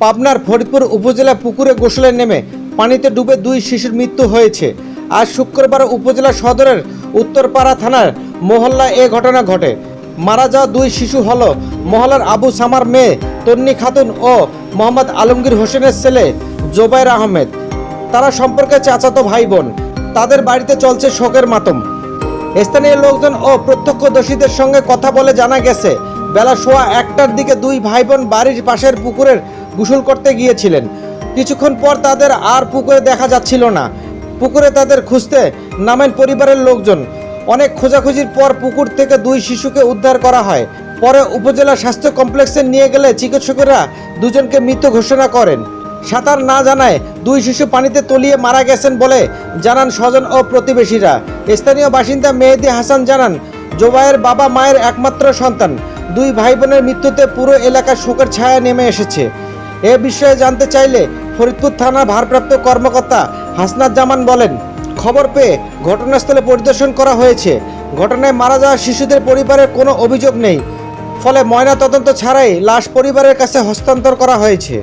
পাবনার ফরিদপুর উপজেলা পুকুরে গোসলে নেমে পানিতে ডুবে দুই শিশুর মৃত্যু হয়েছে। আজ শুক্রবার উপজেলা সদরের উত্তরপাড়া থানার মহল্লা এ ঘটনা ঘটে। মারা যাওয়া দুই শিশু হল মহল্লার আবু সামার মেয়ে তন্নি খাতুন ও মোহাম্মদ আলমগীর হোসেনের ছেলে জোবাইর আহমেদ। তারা সম্পর্কে চাচাতো ভাই বোন তাদের বাড়িতে চলছে শোকের মাতম। স্থানীয় লোকজন ও প্রত্যক্ষদর্শীদের সঙ্গে কথা বলে জানা গেছে, বেলা সোয়া একটার দিকে দুই ভাই বোন বাড়ির পাশের পুকুরের গোসল করতে গিয়েছিলেন। কিছুক্ষণ পর তাদের আর পুকুরে দেখা যাচ্ছিল না। পুকুরে তাদের খুঁজতে নামেন পরিবারের লোকজন। অনেক খোঁজাখুঁজির পর পুকুর থেকে দুই শিশুকে উদ্ধার করা হয়। পরে উপজেলা স্বাস্থ্য কমপ্লেক্সে নিয়ে গেলে চিকিৎসকেরা দুজনকে মৃত ঘোষণা করেন। সাঁতার না জানায় দুই শিশু পানিতে তলিয়ে মারা গেছেন বলে জানান স্বজন ও প্রতিবেশীরা। স্থানীয় বাসিন্দা মেহেদি হাসান জানান, জোবায়ের বাবা মায়ের একমাত্র সন্তান। দুই ভাই বোনের মৃত্যুতে পুরো এলাকার শোকের ছায়া নেমে এসেছে। এ বিষয়ে জানতে চাইলে ফরিদপুর থানার ভারপ্রাপ্ত কর্মকর্তা হাসনাত জামান বলেন, খবর পেয়ে ঘটনাস্থলে পরিদর্শন করা হয়েছে। ঘটনায় মারা যাওয়া শিশুদের পরিবারের কোনো অভিযোগ নেই। ফলে ময়না তদন্ত ছাড়াই লাশ পরিবারের কাছে হস্তান্তর করা হয়েছে।